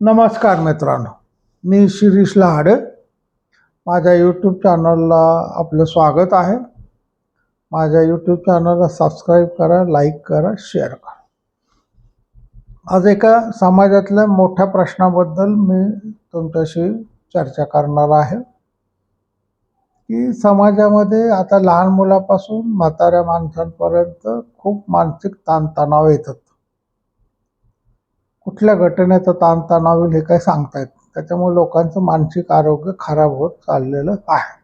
नमस्कार मित्रांनो मी शिरीष लहाडे. माझ्या यूट्यूब चॅनलला आपलं स्वागत आहे. माझ्या यूट्यूब चॅनलला सबस्क्राईब करा लाईक करा शेअर करा. आज एका समाजातल्या मोठ्या प्रश्नाबद्दल मी तुमच्याशी चर्चा करणार आहे. की समाजामध्ये आता लहान मुलापासून म्हाताऱ्या माणसांपर्यंत खूप मानसिक ताणतणाव येतात. कुठल्या घटनेचा ताणतणाव येईल हे काही सांगता येत त्याच्यामुळे लोकांचं मानसिक आरोग्य खराब होत चाललेलं आहे.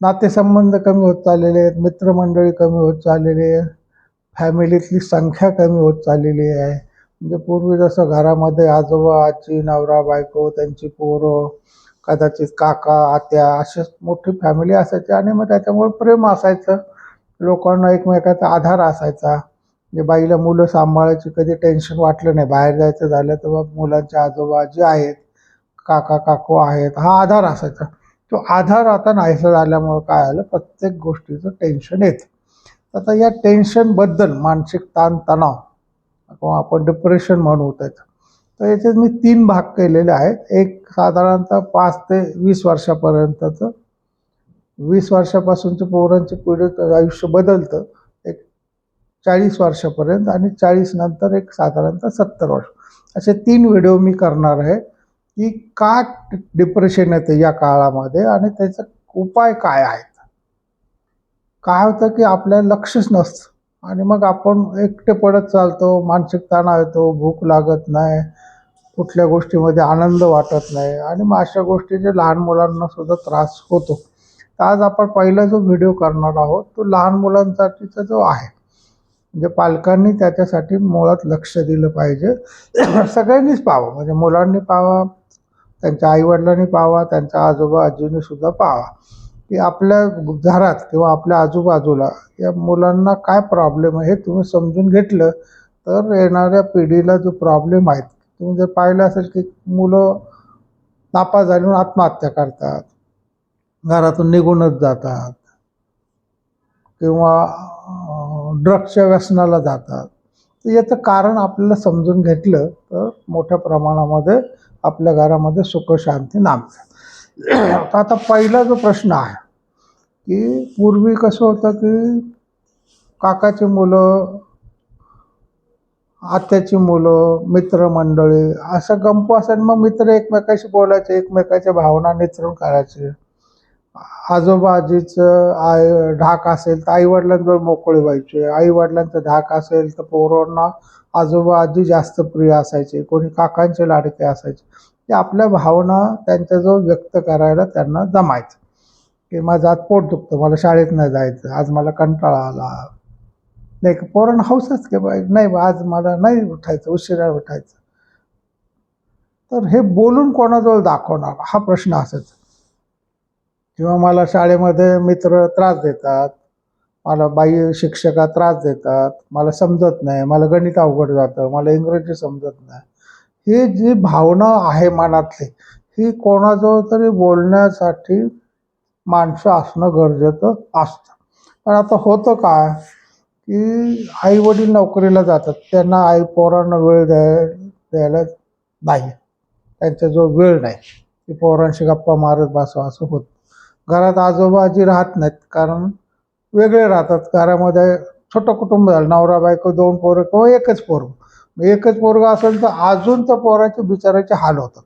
नातेसंबंध कमी होत चाललेले आहेत मित्रमंडळी कमी होत चाललेली आहे फॅमिलीतली संख्या कमी होत चाललेली आहे. म्हणजे पूर्वी जसं घरामध्ये आजोबा आजी नवरा बायको त्यांची पोरं कदाचित काका आत्या अशीच मोठी फॅमिली असायची आणि मग त्याच्यामुळे प्रेम असायचं. लोकांना एकमेकाचा आधार असायचा. म्हणजे बाईला मुलं सांभाळायची कधी टेन्शन वाटलं नाही. बाहेर जायचं झालं तर मग मुलांचे आजोबा जे आहेत काका काकू आहेत. हा आधार असायचा. तो आधार आता नाहीसा झाल्यामुळं काय आलं प्रत्येक गोष्टीचं टेन्शन येतं. आता या टेन्शनबद्दल मानसिक ताणतणाव किंवा आपण डिप्रेशन म्हणू त्याचं. तर याचे मी तीन भाग केलेले आहेत. एक साधारणतः पाच ते वीस वर्षापर्यंतचं. वीस वर्षापासूनच्या पोरांची पिढी आयुष्य बदलतं. चाळीस वर्षापर्यंत आणि चाळीस नंतर एक साधारणतः सत्तर वर्ष. असे तीन व्हिडिओ मी करणार आहे की का डिप्रेशन येतं या काळामध्ये आणि त्याचा उपाय काय आहेत. काय होतं की आपल्याला लक्षच नसतं आणि मग आपण एकटे पडत चालतो मानसिक तणाव येतो भूक लागत नाही कुठल्या गोष्टीमध्ये आनंद वाटत नाही आणि मग अशा गोष्टीचे लहान मुलांना सुद्धा त्रास होतो. तर आज आपण पहिला जो व्हिडिओ करणार आहोत तो लहान मुलांसाठीचा जो आहे म्हणजे पालकांनी त्याच्यासाठी मुळात लक्ष दिलं पाहिजे. सगळ्यांनीच पाहावं. म्हणजे मुलांनी पाहावा त्यांच्या आईवडिलांनी पाहावा त्यांच्या आजोबा आजींनी सुद्धा पाहावा. की आपल्या घरात किंवा आपल्या आजूबाजूला या मुलांना काय प्रॉब्लेम आहे हे तुम्ही समजून घेतलं तर येणाऱ्या पिढीला जो प्रॉब्लेम आहेत तुम्ही जर पाहिलं असेल की मुलं नापास झाली म्हणून आत्महत्या करतात. घरातून निघूनच जातात. किंवा ड्रग्सच्या व्यसनाला जातात. तर याचं कारण आपल्याला समजून घेतलं तर मोठ्या प्रमाणामध्ये आपल्या घरामध्ये सुखशांती नामते तर आता पहिला जो प्रश्न आहे की पूर्वी कसं होतं की काकाची मुलं आत्याची मुलं मित्रमंडळी असं गंपू असेल मग मित्र एकमेकाशी बोलायचे एकमेकाच्या भावना निचरून करायचे. आजोबा आजीचं आई ढाक असेल तर आईवडिलांवर मोकळे व्हायचे. आईवडिलांचं ढाक असेल तर पोरांना आजोबा आजी जास्त प्रिय असायचे. कोणी काकांचे लाडके असायचे. ते आपल्या भावना त्यांच्याजवळ व्यक्त करायला त्यांना जमायचं. की माझं आज पोट दुखतं मला शाळेत नाही जायचं आज मला कंटाळा आला. नाही का? पोरांना हौसच की बाई नाही बा आज मला नाही उठायचं उशिरा उठायचं. तर हे बोलून कोणाजवळ दाखवणार? हा प्रश्न असायचा. किंवा मला शाळेमध्ये मित्र त्रास देतात मला बाई शिक्षका त्रास देतात मला समजत नाही मला गणित अवघड जातं मला इंग्रजी समजत नाही. ही जी भावना आहे मनातली ही कोणाजवळ तरी बोलण्यासाठी माणसं असणं गरजेचं असतं. पण आता होतं काय की आई वडील नोकरीला जातात त्यांना आई पोरांना वेळ द्याय द्यायला नाही. जो वेळ नाही की पोरांशी गप्पा मारत बसवा असं होतं घरात आजोबा आजी राहत नाहीत कारण वेगळे राहतात. घरामध्ये छोटं कुटुंब झालं नवरा बायको दोन पोरं किंवा एकच पोरग एकच पोरगा असेल तर अजून त्या पोराचे बिचाराचे हाल होतात.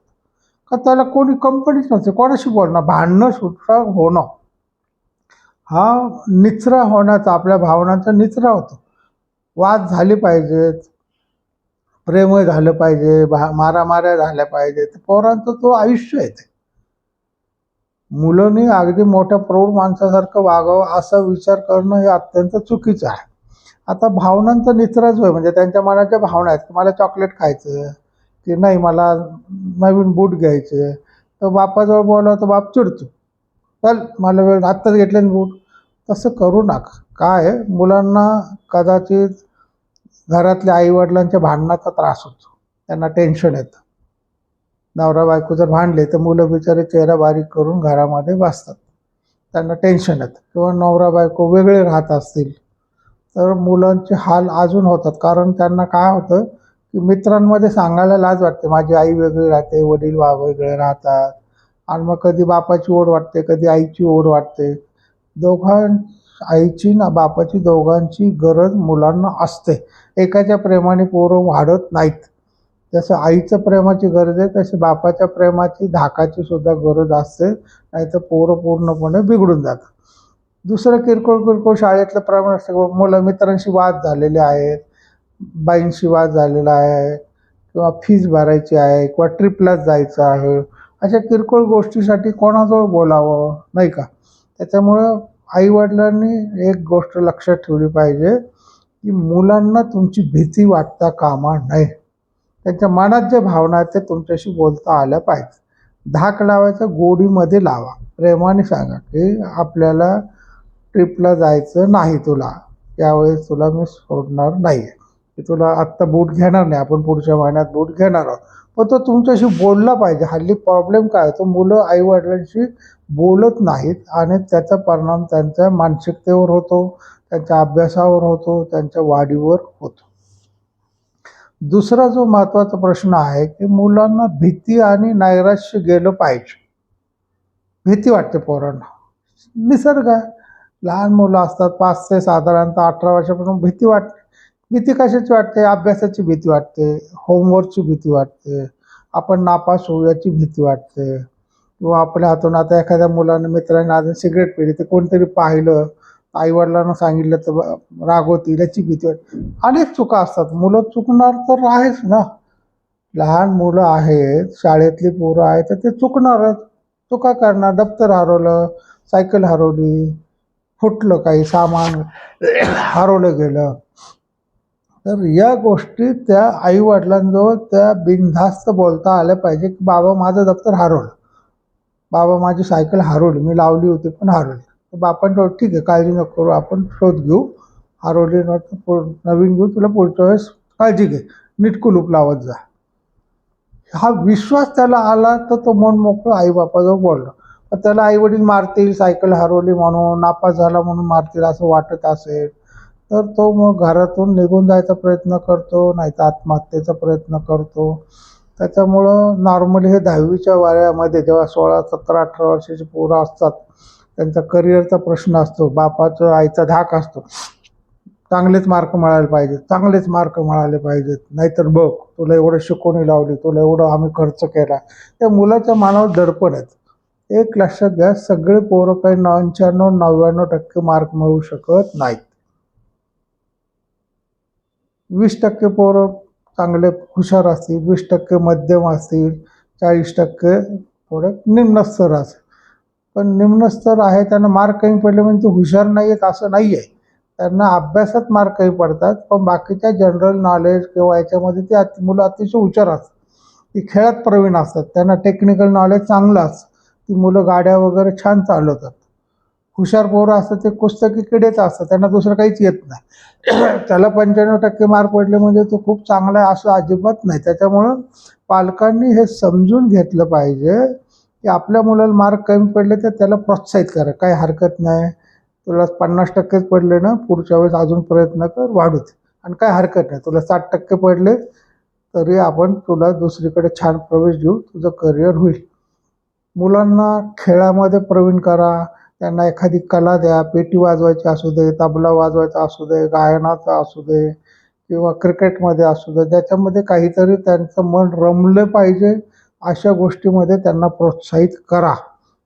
का त्याला कोणी कंपनीच नसते कोणाशी बोलणं भांडणं सुटणं होणं. हा निचरा होण्याचा आपल्या भावनांचा निचरा होतो. वाद झाले पाहिजेत प्रेमय झालं पाहिजे भा मारामाऱ्या झाल्या पाहिजेत. पोरांचं तो आयुष्य आहे ते. मुलांनी अगदी मोठ्या प्रौढ माणसासारखं वागावं असा विचार करणं हे अत्यंत चुकीचं आहे. आता भावनांचा निचराच होय म्हणजे त्यांच्या मनाच्या भावना आहेत की मला चॉकलेट खायचं की नाही मला नवीन बूट घ्यायचे तर बापाजवळ बोलावं तर बाप चिडतो. चल मला वेळ आत्ताच घेतले ना बूट. तसं करू नका. काय आहे, मुलांना कदाचित घरातल्या आईवडिलांच्या भांडणाचा त्रास होतो. त्यांना टेन्शन येतं. नवरा बायको जर भांडले तर मुलं बिचारे चेहरा बारीक करून घरामध्ये बसतात. त्यांना टेन्शन येतं. किंवा नवरा बायको वेगळे राहत असतील तर मुलांचे हाल अजून होतात. कारण त्यांना काय होतं की मित्रांमध्ये सांगायला लाज वाटते. माझी आई वेगळी राहते वडील वा वेगळे राहतात. आणि मग कधी बापाची ओढ वाटते कधी आईची ओढ वाटते. दोघां आईची ना बापाची दोघांची गरज मुलांना असते. एकाच्या प्रेमाने पोरं वाढत नाहीत. जसं आईचं प्रेमाची गरज आहे तशी बापाच्या प्रेमाची धाकाची सुद्धा गरज असते. नाही तर पोरं पूर्णपणे बिघडून जातात. दुसरं किरकोळ किरकोळ शाळेतलं प्रमाण असतं मुलं मित्रांशी वाद झालेले आहेत बाईंशी वाद झालेला आहे किंवा फीज भरायची आहे किंवा ट्रिपलाच जायचं आहे. अशा किरकोळ गोष्टीसाठी कोणाजवळ बोलावं? नाही का? त्याच्यामुळं आईवडिलांनी एक गोष्ट लक्षात ठेवली पाहिजे की मुलांना तुमची भीती वाटता कामा नये. त्यांच्या मनात जे भावना आहेत ते तुमच्याशी बोलता आल्या पाहिजे. धाक लावायचा गोडीमध्ये लावा. प्रेमाने सांगा की आपल्याला ट्रिपला जायचं नाही तुला. यावेळेस तुला मी सोडणार नाही आहे की तुला आत्ता बूट घेणार नाही. आपण पुढच्या महिन्यात बूट घेणार आहोत. पण तो तुमच्याशी बोलला पाहिजे. हल्ली प्रॉब्लेम काय तो मुलं आईवडिलांशी बोलत नाहीत आणि त्याचा परिणाम त्यांच्या मानसिकतेवर होतो त्यांच्या अभ्यासावर होतो त्यांच्या वाढीवर होतो. दुसरा जो महत्त्वाचा प्रश्न आहे की मुलांना भीती आणि नैराश्य गेलं पाहिजे. भीती वाटते पोरांना. निसर्ग आहे. लहान मुलं असतात पाच ते साधारणतः अठरा वर्षापासून भीती वाटते. भीती कशाची वाटते? अभ्यासाची भीती वाटते होमवर्कची भीती वाटते आपण नापास होऊ याची भीती वाटते. किंवा आपल्या हातून आता एखाद्या मुलानं मित्राने अजून सिगरेट पिली ते कोणतरी पाहिलं आईवडिलांना सांगितलं तर ब- रागवतील याची भीती वाटते. अनेक चुका असतात. मुलं चुकणार तर आहेच ना? लहान मुलं आहेत शाळेतली पोरं आहेत तर ते चुकणारच. चुका करणार दप्तर हरवलं सायकल हरवली फुटलं काही सामान हरवलं गेलं. तर या गोष्टी त्या आईवडिलांजवळ त्या बिनधास्त बोलता आल्या पाहिजे की बाबा माझं दप्तर हरवलं. बाबा माझी सायकल हरवली. मी लावली होती पण हरवली. आपण ठीक आहे काळजी नको करू आपण शोध घेऊ. हरवली पु- नवीन घेऊ तुला पुढच्या वेळेस काळजी घे. नीट कुलूप लावत जा. हा विश्वास त्याला आला तर तो मन मोकळं आईबापाजवळ बोलला. बोललं त्याला आईवडील मारतील सायकल हरवली म्हणून नापास झाला म्हणून मारतील असं वाटत असेल. तर तो मग घरातून निघून जायचा प्रयत्न करतो नाही तर आत्महत्येचा प्रयत्न करतो. त्याच्यामुळं नॉर्मली हे दहावीच्या वयामध्ये जेव्हा सोळा सतरा अठरा वर्षाची पोरं असतात त्यांचा करिअरचा प्रश्न असतो बापाचं आईचा धाक असतो. चांगलेच मार्क मिळाले पाहिजेत चांगलेच मार्क मिळाले पाहिजेत. नाहीतर बघ तुला एवढं शिकवणी लावली तुला एवढं आम्ही खर्च केला. त्या मुलाच्या मनावर दडपण आहेत. एक लक्षात घ्या सगळे पोरं काही पंच्याण्णव नव्याण्णव टक्के मार्क मिळू शकत नाहीत. वीस टक्के पोरं चांगले हुशार असतील वीस टक्के मध्यम असतील चाळीस टक्के थोडे निम्न स्तर असेल पण निम्नस्तर आहे त्यांना मार्क कमी पडले म्हणजे ते हुशार नाही आहेत असं नाही आहे त्यांना अभ्यासात मार्क कमी पडतात पण बाकीच्या जनरल नॉलेज किंवा याच्यामध्ये ते अति मुलं अतिशय हुशार असतात. ती खेळात प्रवीण असतात. त्यांना टेक्निकल नॉलेज चांगलं असतं. ती मुलं गाड्या वगैरे छान चालवतात. हुशार पोरं असतात ते पुस्तकी किडेच असतात. त्यांना दुसरं काहीच येत नाही. त्याला पंच्याण्णव टक्के मार्क पडले म्हणजे तो खूप चांगला आहे असं अजिबात नाही. त्याच्यामुळं पालकांनी हे समजून घेतलं पाहिजे. की आपल्या मुलाला मार्क कमी पडले तर त्याला प्रोत्साहित करा. काही हरकत नाही. तुला पन्नास टक्केच पडले ना पुढच्या वेळेस अजून प्रयत्न कर वाढूच. आणि काय हरकत नाही. तुला साठ टक्के पडले तरी आपण तुला दुसरीकडे छान प्रवेश देऊ. तुझं करिअर होईल. मुलांना खेळामध्ये प्रवीण करा. त्यांना एखादी कला द्या. पेटी वाजवायची असू दे तबला वाजवायचा असू दे गायनाचा असू दे किंवा क्रिकेटमध्ये असू दे ज्याच्यामध्ये काहीतरी त्यांचं मन रमलं पाहिजे. अशा गोष्टीमध्ये त्यांना प्रोत्साहित करा.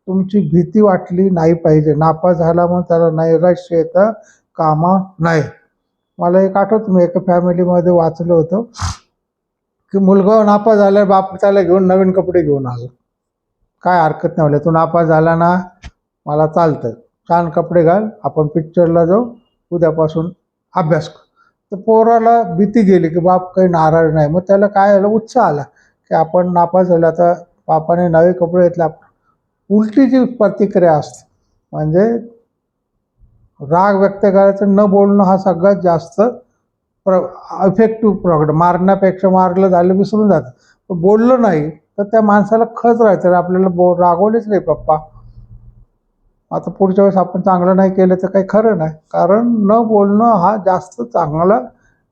तुमची भीती वाटली नाही पाहिजे. नापास झाला म्हणून त्याला नैराश्य येतं कामा नाही मला एक आठवत मी एका फॅमिलीमध्ये वाचलं होतं की मुलगा नापास झाल्यावर बाप त्याला घेऊन नवीन कपडे घेऊन आला. काय हरकत नाही म्हणलं तू नापास झाला ना मला चालतं छान कपडे घाल आपण पिक्चरला जाऊ उद्यापासून अभ्यास कर. तर पोराला भीती गेली की बाप काही नाराज नाही. मग त्याला काय आलं? उत्साह आला. की आपण नापास झालो आता बापाने नवे कपडे घेतले आप- उलटी जी प्रतिक्रिया असते म्हणजे राग व्यक्त करायचं न बोलणं हा सगळ्यात जास्त प्र इफेक्टिव्ह प्रॉडक्ट मारण्यापेक्षा मारलं झालं विसरून जातं. पण बोललं नाही तर त्या माणसाला खच राहायचं. आपल्याला बो रागवलेच नाही पप्पा. आता पुढच्या वेळेस आपण चांगलं नाही केलं तर काही खरं नाही. कारण न बोलणं हा जास्त चांगला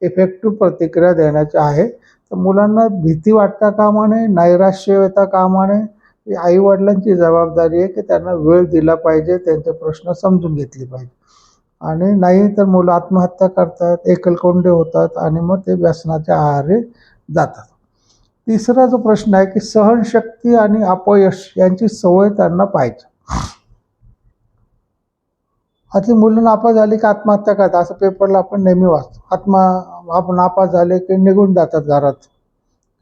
इफेक्टिव्ह प्रतिक्रिया देण्याची आहे. तर मुलांना भीती वाटता कामा नये नैराश्य येता कामा नये. ही आईवडिलांची जबाबदारी आहे की त्यांना वेळ दिला पाहिजे त्यांचे प्रश्न समजून घेतले पाहिजे. आणि नाही तर मुलं आत्महत्या करतात एकलकोंडे होतात आणि मग ते व्यसनाच्या आहारे जातात. तिसरा जो प्रश्न आहे की सहनशक्ती आणि अपयश यांची सवय त्यांना पाहिजे. आतली मुलं नापास झाली की आत्महत्या करतात. असं पेपरला आपण नेहमी वाचतो. आत्मा आपण नापास झाले की निघून जातात घरात.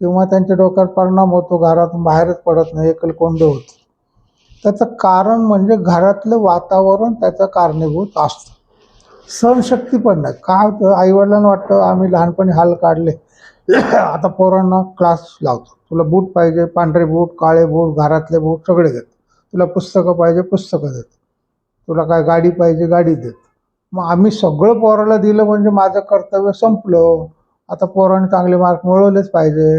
किंवा त्यांच्या डोक्यावर परिणाम होतो घरातून बाहेरच पडत नाही एकलकोंड होत. त्याचं कारण म्हणजे घरातलं वातावरण त्याचं कारणीभूत असतं. सहनशक्ती पण नाही. काय होतं आईवडिलांना वाटतं आम्ही लहानपणी हाल काढले. आता पोरांना क्लास लावतो. तुला बूट पाहिजे पांढरे बूट काळे बूट घरातले बूट सगळे देत. तुला पुस्तकं पाहिजे पुस्तकं देत. तुला काय गाडी पाहिजे गाडी देत. मग आम्ही सगळं पोराला दिलं म्हणजे माझं कर्तव्य संपलं. आता पोराने चांगले मार्क मिळवलेच पाहिजे.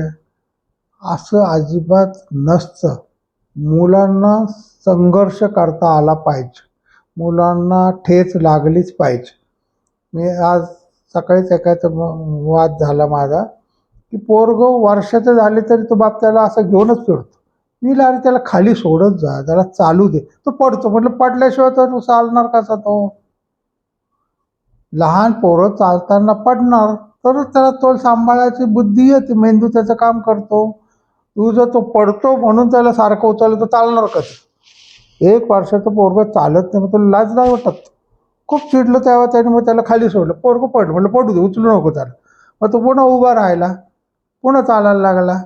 असं अजिबात नसतं. मुलांना संघर्ष करता आला पाहिजे. मुलांना ठेच लागलीच पाहिजे. मी आज सकाळीच एकाचा वाद झाला माझा की पोरग वर्षाचं झाले तरी तो बाप त्याला असं घेऊनच फिरतो. मी अरे त्याला खाली सोडत जा त्याला चालू दे. तो पडतो. म्हटलं पडल्याशिवाय तर चालणार कसा तो? लहान पोरं चालताना पडणार तरच त्याला तो सांभाळायची बुद्धी येते. मेंदू त्याचं काम करतो. तू जर तो पडतो म्हणून त्याला सारखं उचललं तर चालणार कसं एक वर्षाचं पोरगं चालत नाही मग तुला लाज नाही वाटत. खूप चिडलं तेव्हा त्याने मग त्याला खाली सोडलं. पोरगं पड म्हटलं पडू दे उचलू नको त्याला. मग तो पुन्हा उभा राहिला. पुन्हा चालायला लागला.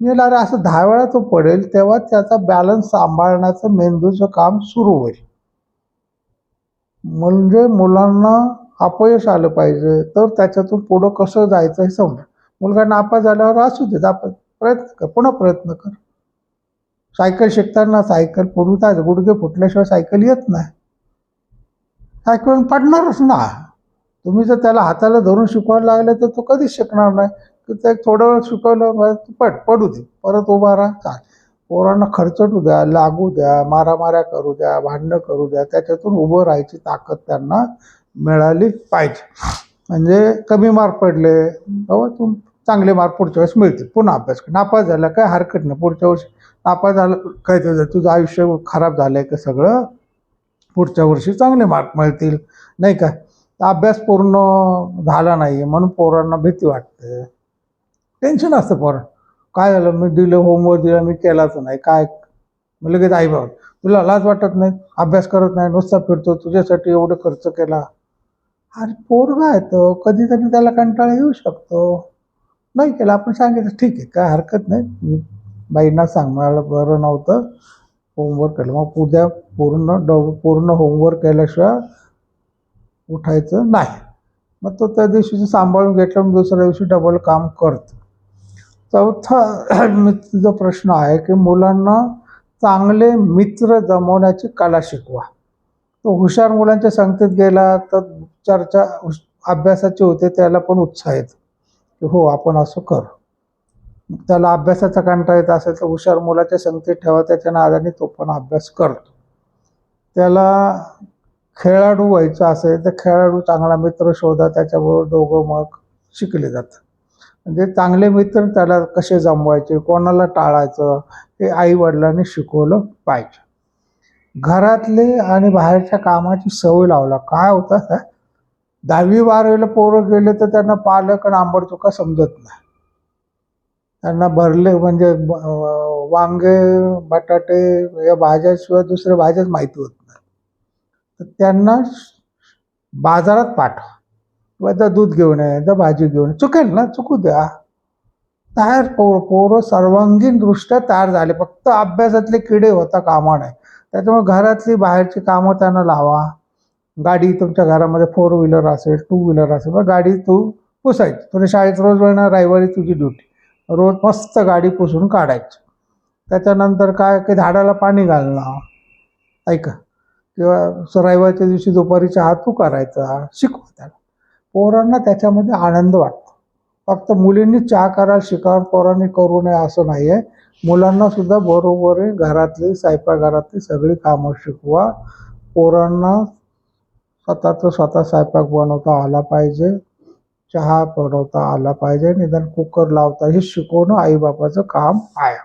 मी अरे असं दहा वेळा तो पडेल तेव्हा त्याचा बॅलन्स सांभाळण्याचं मेंदूचं काम सुरू होईल. म्हणजे मुलांना अपयश आलं पाहिजे तर त्याच्यातून पुढं कसं जायचं हे समजा मुलगा नापास झाल्यावर असू दे आपण प्रयत्न कर पुन्हा प्रयत्न कर. सायकल शिकताना सायकल पुरवताच गुडघे फुटल्याशिवाय सायकल येत नाही. सायकल पडणारच ना. तुम्ही जर त्याला हाताला धरून शिकवायला लागले तर तो कधीच शिकणार नाही. की ते थोडं वेळ शिकवलं पडू दे. परत उभा राहा चाल. पोरांना खर्चटू द्या लागू द्या मारामाऱ्या करू द्या भांडणं करू द्या. त्याच्यातून उभं राहायची ताकद त्यांना मिळाली पाहिजे. म्हणजे कमी मार्क पडले बाबा तू चांगले मार्क पुढच्या वेळेस मिळतील. पुन्हा अभ्यास कर. नापास झाला काय हरकत नाही. पुढच्या वर्षी नापास झालं काय तुझं तुझं आयुष्य खराब झालं आहे का सगळं? पुढच्या वर्षी चांगले मार्क मिळतील. नाही का? अभ्यास पूर्ण झाला नाही. म्हणून पोरांना भीती वाटते. टेन्शन असतं पोर. काय झालं? मी दिलं होमवर्क दिला मी केलाच नाही. काय? मग लगेच आई बाबा तुला लाज वाटत नाही? अभ्यास करत नाही? नुसता फिरतो. तुझ्यासाठी एवढं खर्च केला. अरे पोरगा आहे तो. कधीतरी त्याला कंटाळा येऊ शकतो. नाही केलं. आपण सांगितलं ठीक आहे. काय हरकत नाही. मी बाईंना सांग. मला बरं नव्हतं. होमवर्क केलं. मग उद्या पूर्ण डब पूर्ण होमवर्क केल्याशिवाय उठायचं नाही. मग तो त्या दिवशीचं सांभाळून घेतलं मग दुसऱ्या दिवशी डबल काम करतो. चौथा मित्र जो प्रश्न आहे की मुलांना चांगले मित्र जमवण्याची कला शिकवा. तो हुशार मुलांच्या संगतीत गेला तर चर्चा हुश- अभ्यासाची होते त्याला पण उत्साह येतो. की हो आपण असं करू. त्याला अभ्यासाचा कंटाळा येत असेल तर हुशार मुलाच्या संगतीत ठेवा त्याच्या नादाने तो पण अभ्यास करतो. त्याला खेळाडू व्हायचं असेल तर खेळाडू चांगला मित्र शोधा त्याच्याबरोबर दोघं मग शिकले जातात. म्हणजे चांगले मित्र त्याला कसे जमवायचे कोणाला टाळायचं हे आईवडिलांनी शिकवलं पाहिजे. घरातले आणि बाहेरच्या कामाची सवय लावला. काय होतं दहावी बारावीला पोरं गेले तर त्यांना पालक आणि आंबडचुका समजत नाही. त्यांना भरले म्हणजे वांगे बटाटे या भाज्याशिवाय दुसऱ्या भाज्याच माहिती होत नाही. तर त्यांना बाजारात पाठवा. किंवा जा दूध घेऊन ये जा भाजी घेऊन ये. चुकेल ना? चुकू द्या. तयार पोर पोरं सर्वांगीण दृष्ट्या तयार झाले. फक्त अभ्यासातले किडे होता कामा नाही त्याच्यामुळे घरातली बाहेरची कामं त्यांना लावा. गाडी तुमच्या घरामध्ये फोर व्हीलर असेल टू व्हीलर असेल मग गाडी तू पुसायची. तुला शाळेत रोज वेळणार रविवारी तुझी ड्युटी रोज मस्त गाडी पुसून काढायची. त्याच्यानंतर काय की झाडाला पाणी घालणं. ऐका. किंवा स- रविवारच्या दिवशी दुपारी चहा तू करायचा. शिकवा त्याला. पोरांना त्याच्यामध्ये आनंद वाटतो. फक्त मुलींनी चहा करायला शिकावं पोरांनी करू नये असं नाही आहे मुलांना सुद्धा बरोबर आहे घरातली स्वयंपाकघरातली सगळी कामं शिकवा. पोरांना स्वतःचं स्वतः स्वयंपाक बनवता आला पाहिजे चहा बनवता आला पाहिजे निदान कुकर लावता. हे शिकवणं आईबापाचं काम आहे.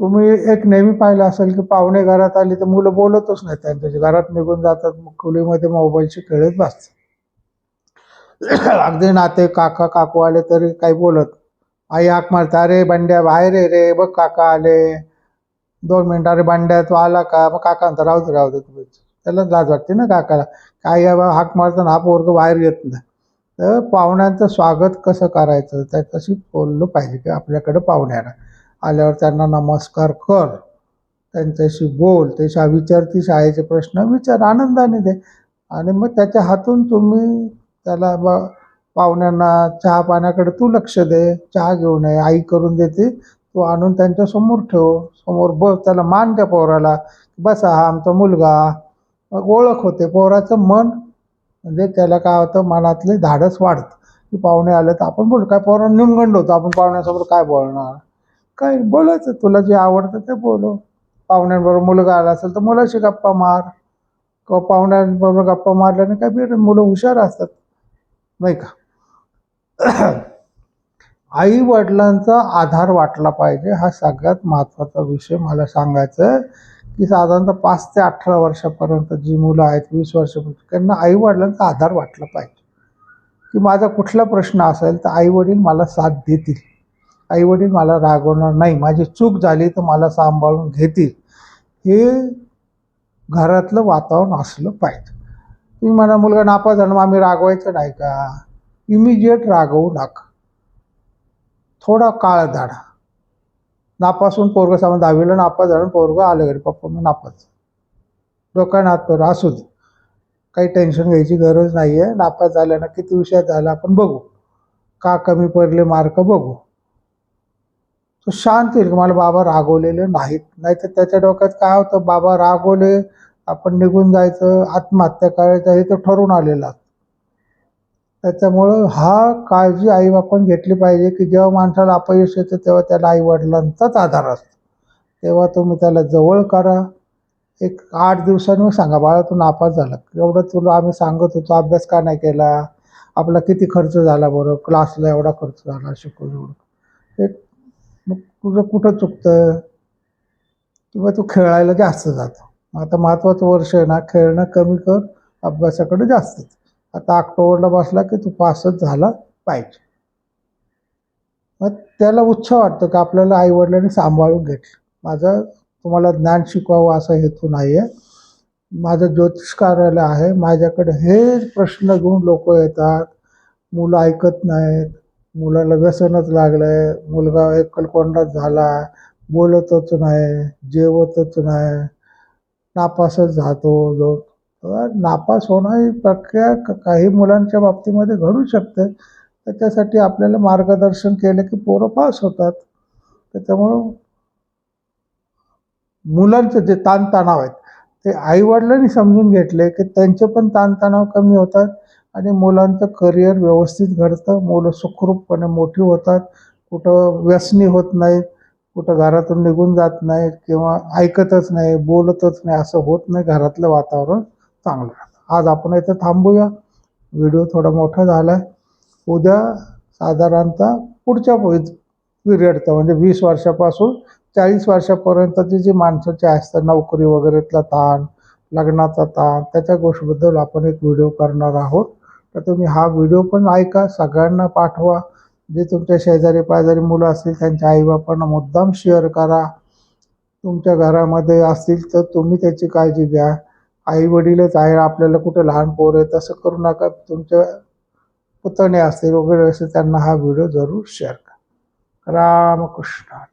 तुम्ही एक नेहमी पाहिलं असेल की पाहुणे घरात आली तर मुलं बोलतच नाही त्यांच्याशी. घरात निघून जातात मग खोलीमध्ये मोबाईलशी खेळत बसतात. अगदी नाते काका काकू आले तरी काही बोलत. आई हाक मारते अरे बंड्या बाहेर रे बघ काका आले. दोन मिनिटं अरे बंड्या तू आला का? मग काका म्हणता राहू दे राहू दे तुम्ही त्याला लाज वाटते ना काकाला. काय या बा हाक मारताना हा पोरग बाहेर येत नाही. तर पाहुण्यांचं स्वागत कसं करायचं? त्या कशी बोललं पाहिजे की आपल्याकडे पाहुण्याला आल्यावर त्यांना नमस्कार कर. त्यांच्याशी बोल. ते शा विचारती शाळेचे प्रश्न विचार. आनंदाने दे. आणि मग त्याच्या हातून तुम्ही त्याला ब पाहुण्यांना चहा पाण्याकडे तू लक्ष दे चहा घेऊन ये आई करून देते तू आणून त्यांच्यासमोर ठेव समोर बस त्याला मान त्या पोराला बसा हा आमचा मुलगा. मग ओळख होते पोराचं मन म्हणजे त्याला काय होतं मनातले धाडस वाढतं. की पाहुणे आले तर आपण बोल काय पोरांना निमगंड होतो आपण पाहुण्यासमोर काय बोलणार? काय बोलायचं तुला जे आवडतं ते बोलो पाहुण्यांबरोबर मुलगा आला असेल तर मुलाशी गप्पा मार. किंवा पाहुण्यांबरोबर गप्पा मारल्याने काय बी मुलं हुशार असतात. नाही का? आई वडिलांचा आधार वाटला पाहिजे हा सगळ्यात महत्त्वाचा विषय मला सांगायचा आहे की साधारणतः पाच ते अठरा वर्षापर्यंत जी मुलं आहेत वीस वर्षापर्यंत त्यांना आई वडिलांचा आधार वाटला पाहिजे. की माझा कुठला प्रश्न असेल तर आई वडील मला साथ देतील. आई वडील मला रागवणार नाही. माझी चूक झाली तर मला सांभाळून घेतील. हे घरातलं वातावरण असलं पाहिजे. तुम्ही म्हणा मुलगा नापास झाला मग आम्ही रागवायचं नाही का? इमिजिएट रागवू नका. थोडा काळ धाडा नापासून पोरगं सामान दहावीला नापास झालं पोरगं आलं घरी पप्पा मग नापास डोक्यानं हात असू दे. काही टेन्शन घ्यायची गरज नाही आहे नापास झाल्यानं किती विषयात झाला आपण बघू. का कमी पडले मार्क बघू. तो शांत होईल की मला बाबा रागवलेले नाहीत. नाही तर त्याच्या डोक्यात काय होतं? बाबा रागवले आपण निघून जायचं आत्महत्या करायचं हे तर ठरून आलेलं असतं. त्याच्यामुळं हा काळजी आईबापान घेतली पाहिजे की जेव्हा माणसाला अपयश येतं तेव्हा त्याला आईवडिलांचाच आधार असतो. तेव्हा तुम्ही त्याला जवळ करा. एक आठ दिवसांनी सांगा बाळा तू नापास झाला. एवढं तुला आम्ही सांगत होतो अभ्यास का नाही केला? आपला किती खर्च झाला बरं? क्लासला एवढा खर्च झाला शिकून एवढं. एक मग तुझं कुठं चुकतं? किंवा तू खेळायला जास्त जातो. आता महत्त्वाचं वर्ष आहे ना खेळणं कमी कर अभ्यासाकडे जास्तच आता ऑक्टोबरला बसला की तू पासच झाला पाहिजे. मग त्याला उत्साह वाटतं की आपल्याला आईवडिलांनी सांभाळून घेतलं. माझं तुम्हाला ज्ञान शिकवावं असा हेतू नाही आहे माझं ज्योतिष कार्यालय आहे. माझ्याकडे हे प्रश्न घेऊन लोक येतात. मुलं ऐकत नाहीत. मुलाला व्यसनच लागलं आहे मुलगा एकलकोंडाच झाला. बोलतच नाही. जेवतच नाही. नापासच जातो जो नापास होणं ही प्रक्रिया क- काही मुलांच्या बाबतीमध्ये घडू शकते. त्याच्यासाठी आपल्याला मार्गदर्शन केलं की पोरं पास होतात. त्याच्यामुळं मुलांचं जे ताणतणाव आहेत ते आईवडिलांनी समजून घेतले की त्यांचे पण ताणतणाव कमी होतात आणि मुलांचं करिअर व्यवस्थित घडतं. मुलं सुखरूपपणे मोठी होतात. कुठं व्यसनी होत नाहीत. कुठं घरातून निघून जात नाही किंवा ऐकतच नाही बोलतच नाही असं होत नाही घरातलं वातावरण चांगलं राहतं. आज आपण इथं थांबूया. व्हिडिओ थोडा मोठा झाला आहे उद्या साधारणतः पुढच्या पिरियडचं म्हणजे वीस वर्षापासून चाळीस वर्षापर्यंतची जी माणसाची असतात नोकरी वगैरेतला ताण लग्नाचा ताण त्याच्या गोष्टीबद्दल आपण एक व्हिडिओ करणार आहोत. तर तुम्ही हा व्हिडिओ पण ऐका सगळ्यांना पाठवा. जे तुमच्या शेजारी पाजारी मुलं असतील त्यांच्या आईबापांना मुद्दाम शेअर करा. तुमच्या घरामध्ये असतील तर तुम्ही त्याची काळजी घ्या. आई वडीलच आहे आपल्याला कुठे लहान पोर आहे तसं करू नका. तुमच्या पुतणे असतील वगैरे असेल त्यांना हा व्हिडिओ जरूर शेअर करा. रामकृष्ण.